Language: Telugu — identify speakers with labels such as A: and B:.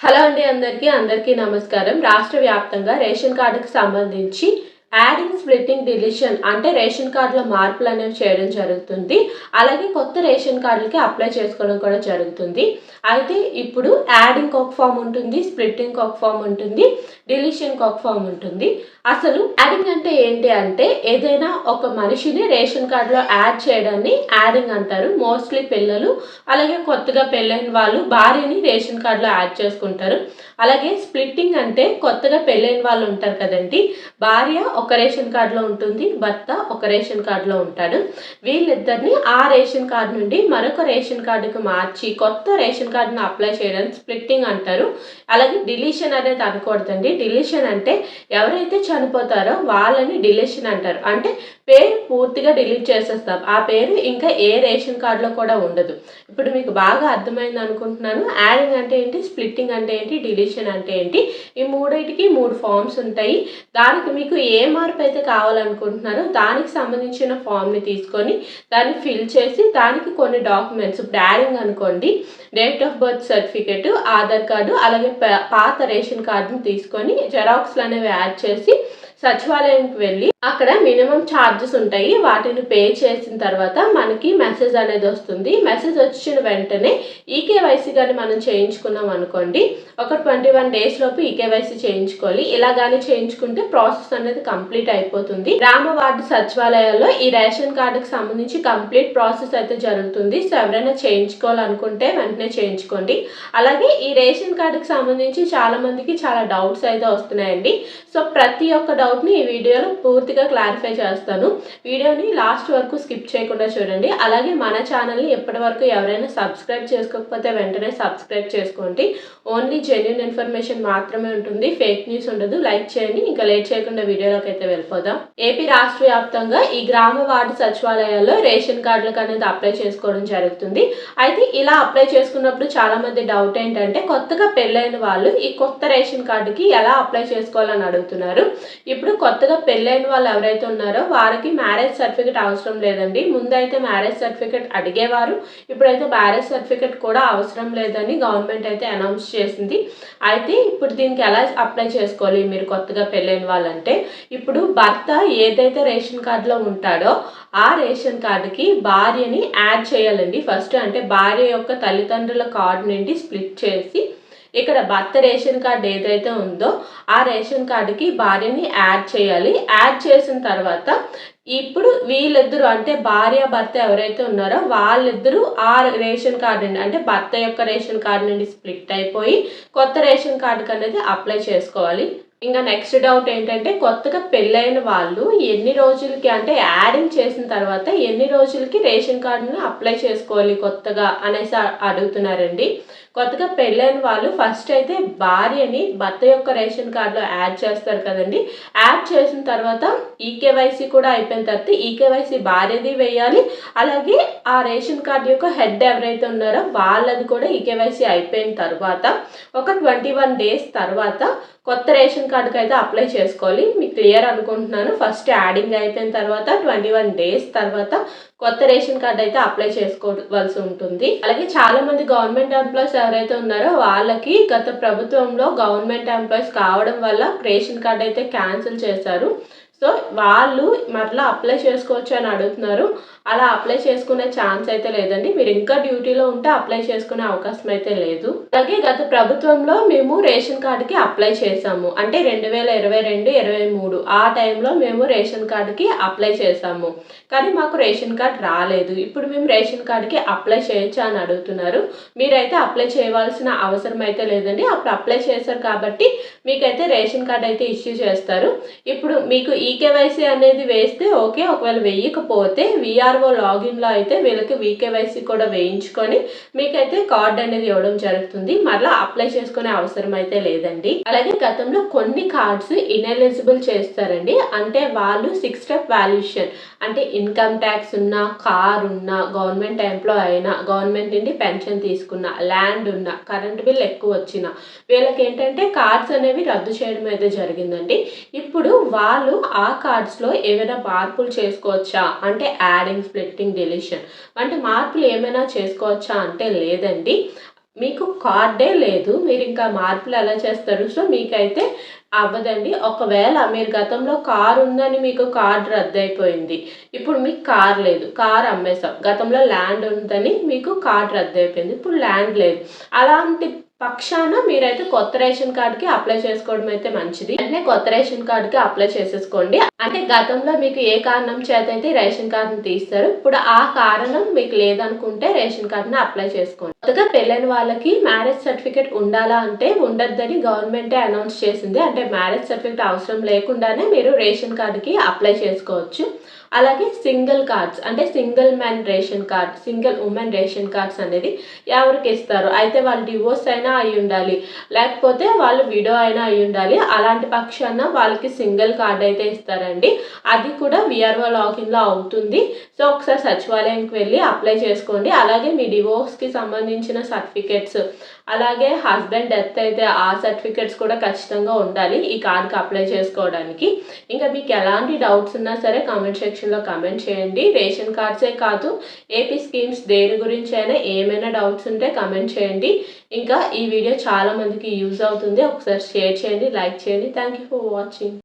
A: హలో అండి అందరికీ అందరికీ నమస్కారం. రాష్ట్ర వ్యాప్తంగా రేషన్ కార్డుకు సంబంధించి యాడింగ్ స్ప్లిట్టింగ్ డిలిషన్ అంటే రేషన్ కార్డులో మార్పులు అనేవి చేయడం జరుగుతుంది. అలాగే కొత్త రేషన్ కార్డులకి అప్లై చేసుకోవడం కూడా జరుగుతుంది. అయితే ఇప్పుడు యాడింగ్ ఒక ఫామ్ ఉంటుంది స్ప్లిట్టింగ్ ఒక ఫామ్ ఉంటుంది డిలిషన్ ఒక ఫామ్ ఉంటుంది. అసలు యాడింగ్ అంటే ఏంటి అంటే ఏదైనా ఒక మనిషిని రేషన్ కార్డులో యాడ్ చేయడాన్ని యాడింగ్ అంటారు. మోస్ట్లీ పిల్లలు అలాగే కొత్తగా పెళ్ళైన వాళ్ళు భార్యని రేషన్ కార్డులో యాడ్ చేసుకుంటారు. అలాగే స్ప్లిట్టింగ్ అంటే కొత్తగా పెళ్ళైన వాళ్ళు ఉంటారు కదండి. భార్య ఒక రేషన్ కార్డులో ఉంటుంది భర్త ఒక రేషన్ కార్డులో ఉంటాడు. వీళ్ళిద్దరిని ఆ రేషన్ కార్డు నుండి మరొక రేషన్ కార్డుకు మార్చి కొత్త రేషన్ కార్డును అప్లై చేయడానికి స్ప్లిట్టింగ్ అంటారు. అలాగే డిలీషన్ అనేది అనకూడదండి డిలీషన్ అంటే ఎవరైతే చనిపోతారో వాళ్ళని డిలీషన్ అంటారు. అంటే పేరు పూర్తిగా డిలీట్ చేసేస్తాం. ఆ పేరు ఇంకా ఏ రేషన్ కార్డులో కూడా ఉండదు. ఇప్పుడు మీకు బాగా అర్థమైంది అనుకుంటున్నాను. యాడింగ్ అంటే ఏంటి? స్ప్లిట్టింగ్ అంటే ఏంటి? డిలీషన్ అంటే ఏంటి? ఈ మూడింటికి మూడు ఫామ్స్ ఉంటాయి. దానికి మీకు ఏ మార్పు అయితే కావాలనుకుంటున్నారో. దానికి సంబంధించిన ఫామ్ని తీసుకొని దాన్ని ఫిల్ చేసి దానికి కొన్ని డాక్యుమెంట్స్ ఇప్పుడు అనుకోండి date of birth certificate Aadhaar card అలాగే పాత రేషన్ కార్డుని తీసుకొని జెరాక్స్లు అనేవి యాడ్ చేసి సచివాలయంకి వెళ్ళి అక్కడ మినిమం ఛార్జెస్ ఉంటాయి. వాటిని పే చేసిన తర్వాత మనకి మెసేజ్ అనేది వస్తుంది. మెసేజ్ వచ్చిన వెంటనే ఈకేవైసీ కానీ మనం చేయించుకున్నాం అనుకోండి ఒక ట్వంటీ వన్ డేస్ లోపు ఈకేవైసీ చేయించుకోవాలి. ఇలా కానీ చేయించుకుంటే ప్రాసెస్ అనేది కంప్లీట్ అయిపోతుంది. గ్రామ వార్డు సచివాలయాల్లో ఈ రేషన్ కార్డుకి సంబంధించి కంప్లీట్ ప్రాసెస్ అయితే జరుగుతుంది. సో ఎవరైనా చేయించుకోవాలనుకుంటే వెంటనే చేయించుకోండి. అలాగే ఈ రేషన్ కార్డుకి సంబంధించి చాలా మందికి చాలా డౌట్స్ అయితే వస్తున్నాయండి. సో ప్రతి ఒక్క డౌట్ని ఈ వీడియోలో పూర్తిగా క్లారిఫై చేస్తాను. వీడియోని లాస్ట్ వరకు స్కిప్ చేయకుండా చూడండి. అలాగే మన ఛానల్ని ఎప్పటి వరకు ఎవరైనా సబ్స్క్రైబ్ చేసుకోకపోతే వెంటనే సబ్స్క్రైబ్ చేసుకోండి. ఓన్లీ జెన్యున్ ఇన్ఫర్మేషన్ మాత్రమే ఉంటుంది. ఫేక్ న్యూస్ ఉండదు. లైక్ చేయండి. ఇంకా లేట్ చేయకుండా వీడియోలోకి అయితే వెళ్ళిపోదాం. ఏపీ రాష్ట్ర వ్యాప్తంగా ఈ గ్రామ వార్డు సచివాలయాల్లో రేషన్ కార్డులకు అనేది అప్లై చేసుకోవడం జరుగుతుంది. అయితే ఇలా అప్లై చేసుకున్నప్పుడు చాలా మంది డౌట్ ఏంటంటే కొత్తగా పెళ్ళైన వాళ్ళు ఈ కొత్త రేషన్ కార్డుకి ఎలా అప్లై చేసుకోవాలని అడుగుతున్నారు. ఇప్పుడు కొత్తగా పెళ్ళైన వాళ్ళు వాళ్ళు ఎవరైతే ఉన్నారో వారికి మ్యారేజ్ సర్టిఫికేట్ అవసరం లేదండి. ముందైతే మ్యారేజ్ సర్టిఫికేట్ అడిగేవారు. ఇప్పుడైతే మ్యారేజ్ సర్టిఫికేట్ కూడా అవసరం లేదని గవర్నమెంట్ అయితే అనౌన్స్ చేసింది. అయితే ఇప్పుడు దీనికి ఎలా అప్లై చేసుకోవాలి? మీరు కొత్తగా పెళ్ళైన వాళ్ళంటే ఇప్పుడు భర్త ఏదైతే రేషన్ కార్డులో ఉంటాడో ఆ రేషన్ కార్డుకి భార్యని యాడ్ చేయాలండి. ఫస్ట్ అంటే భార్య యొక్క తల్లిదండ్రుల కార్డు నుండి స్ప్లిట్ చేసి ఇక్కడ భర్త రేషన్ కార్డు ఏదైతే ఉందో ఆ రేషన్ కార్డుకి భార్యని యాడ్ చేయాలి. యాడ్ చేసిన తర్వాత ఇప్పుడు వీళ్ళిద్దరూ అంటే భార్య భర్త ఎవరైతే ఉన్నారో వాళ్ళిద్దరూ ఆ రేషన్ కార్డు నుండి అంటే భర్త యొక్క రేషన్ కార్డు నుండి స్ప్లిట్ అయిపోయి కొత్త రేషన్ కార్డుకి అనేది అప్లై చేసుకోవాలి. ఇంకా నెక్స్ట్ డౌట్ ఏంటంటే కొత్తగా పెళ్ళైన వాళ్ళు ఎన్ని రోజులకి అంటే యాడింగ్ చేసిన తర్వాత ఎన్ని రోజులకి రేషన్ కార్డుని అప్లై చేసుకోవాలి కొత్తగా అనేసి అడుగుతున్నారండి. కొత్తగా పెళ్ళైన వాళ్ళు ఫస్ట్ అయితే భార్యని భర్త యొక్క రేషన్ కార్డులో యాడ్ చేస్తారు కదండి. యాడ్ చేసిన తర్వాత ఈకేవైసీ కూడా అయిపోయిన తర్వాత ఈకేవైసీ భార్యది వేయాలి. అలాగే ఆ రేషన్ కార్డు యొక్క హెడ్ ఎవరైతే ఉన్నారో వాళ్ళది కూడా ఈకేవైసీ అయిపోయిన తర్వాత ఒక ట్వంటీ వన్ డేస్ తర్వాత కొత్త రేషన్ కార్డుకి అయితే అప్లై చేసుకోవాలి. మీకు క్లియర్ అనుకుంటున్నాను. ఫస్ట్ యాడింగ్ అయిపోయిన తర్వాత ట్వంటీ వన్ డేస్ తర్వాత కొత్త రేషన్ కార్డు అయితే అప్లై చేసుకోవాల్సి ఉంటుంది. అలాగే చాలా మంది గవర్నమెంట్ ఎంప్లాయీస్ ఎవరైతే ఉన్నారో వాళ్ళకి గత ప్రభుత్వంలో గవర్నమెంట్ ఎంప్లాయీస్ కావడం వల్ల రేషన్ కార్డు అయితే క్యాన్సిల్ చేశారు. సో వాళ్ళు మరలా అప్లై చేసుకోవచ్చు అని అడుగుతున్నారు. అలా అప్లై చేసుకునే ఛాన్స్ అయితే లేదండి. మీరు ఇంకా డ్యూటీలో ఉంటే అప్లై చేసుకునే అవకాశం అయితే లేదు. అలాగే గత ప్రభుత్వంలో మేము రేషన్ కార్డుకి అప్లై చేసాము అంటే రెండు వేల ఇరవై రెండు ఇరవై మూడు ఆ టైంలో మేము రేషన్ కార్డుకి అప్లై చేసాము కానీ మాకు రేషన్ కార్డ్ రాలేదు. ఇప్పుడు మేము రేషన్ కార్డుకి అప్లై చేయొచ్చా అని అడుగుతున్నారు. మీరైతే అప్లై చేయవలసిన అవసరం అయితే లేదండి. అప్పుడు అప్లై చేశారు కాబట్టి మీకైతే రేషన్ కార్డ్ అయితే ఇష్యూ చేస్తారు. ఇప్పుడు మీకు ఈకేవైసీ అనేది వేస్తే ఓకే. ఒకవేళ వేయకపోతే విఆర్ఓ లాగిన్లో అయితే వీళ్ళకి వీకేవైసీ కూడా వేయించుకొని మీకైతే కార్డ్ అనేది ఇవ్వడం జరుగుతుంది. మరలా అప్లై చేసుకునే అవసరం అయితే లేదండి. అలాగే గతంలో కొన్ని కార్డ్స్ ఇన్ఎలిజిబుల్ చేస్తారండి. అంటే వాళ్ళు సిక్స్ స్టెప్ వాల్యూషన్ అంటే ఇన్కమ్ ట్యాక్స్ ఉన్నా కార్ ఉన్నా గవర్నమెంట్ ఎంప్లాయ్ అయినా గవర్నమెంట్ నుండి పెన్షన్ తీసుకున్న ల్యాండ్ ఉన్న కరెంట్ బిల్ ఎక్కువ వచ్చిన వీళ్ళకి ఏంటంటే కార్డ్స్ అనేవి రద్దు చేయడం అయితే జరిగిందండి. ఇప్పుడు వాళ్ళు ఆ కార్డ్స్లో ఏమైనా మార్పులు చేసుకోవచ్చా? అంటే యాడింగ్ స్ప్లిట్టింగ్ డెలిషన్ అంటే మార్పులు ఏమైనా చేసుకోవచ్చా అంటే లేదండి. మీకు కార్డే లేదు. మీరు ఇంకా మార్పులు ఎలా చేస్తారు? సో మీకైతే అవ్వదండి. ఒకవేళ మీరు గతంలో కార్ ఉందని మీకు కార్డ్ రద్దు అయిపోయింది ఇప్పుడు మీకు కార్ లేదు. కార్ అమ్మేసాం గతంలో ల్యాండ్ ఉందని మీకు కార్డ్ రద్దు అయిపోయింది ఇప్పుడు ల్యాండ్ లేదు. అలాంటి పక్షాన మీరైతే కొత్త రేషన్ కార్డుకి అప్లై చేసుకోవడం అయితే మంచిది. అంటే కొత్త రేషన్ కార్డుకి అప్లై చేసేసుకోండి. అంటే గతంలో మీకు ఏ కారణం చేత అయితే రేషన్ కార్డుని తీస్తారు ఇప్పుడు ఆ కారణం మీకు లేదనుకుంటే రేషన్ కార్డుని అప్లై చేసుకోండి. కొత్తగా పెళ్ళైన వాళ్ళకి మ్యారేజ్ సర్టిఫికేట్ ఉండాలా అంటే ఉండద్దని గవర్నమెంటే అనౌన్స్ చేసింది. అంటే మ్యారేజ్ సర్టిఫికేట్ అవసరం లేకుండానే మీరు రేషన్ కార్డుకి అప్లై చేసుకోవచ్చు. అలాగే సింగిల్ కార్డ్స్ అంటే single man ration card single women ration cards అనేది ఎవరికి ఇస్తారు? అయితే వాళ్ళు డివోర్స్ అయినా అయి ఉండాలి. లేకపోతే వాళ్ళు విడో అయినా అయి ఉండాలి. అలాంటి పక్షాన వాళ్ళకి సింగిల్ కార్డ్ అయితే ఇస్తారండి. అది కూడా విఆర్ఓ లాగిన్లో అవుతుంది. సో ఒకసారి సచివాలయంకి వెళ్ళి అప్లై చేసుకోండి. అలాగే మీ డివోర్స్కి సంబంధించిన సర్టిఫికేట్స్ అలాగే హస్బెండ్ డెత్ అయితే ఆ సర్టిఫికేట్స్ కూడా ఖచ్చితంగా ఉండాలి ఈ కార్డ్కి అప్లై చేసుకోవడానికి. ఇంకా మీకు ఎలాంటి డౌట్స్ ఉన్నా సరే కామెంట్ సెక్షన్లో కామెంట్ చేయండి. రేషన్ కార్డ్సే కాదు ఏపీ స్కీమ్స్ దేని గురించి అయినా ఏమైనా డౌట్స్ ఉంటే కామెంట్ చేయండి. ఇంకా ఈ వీడియో చాలామందికి యూజ్ అవుతుంది. ఒకసారి షేర్ చేయండి లైక్ చేయండి. Thank you for watching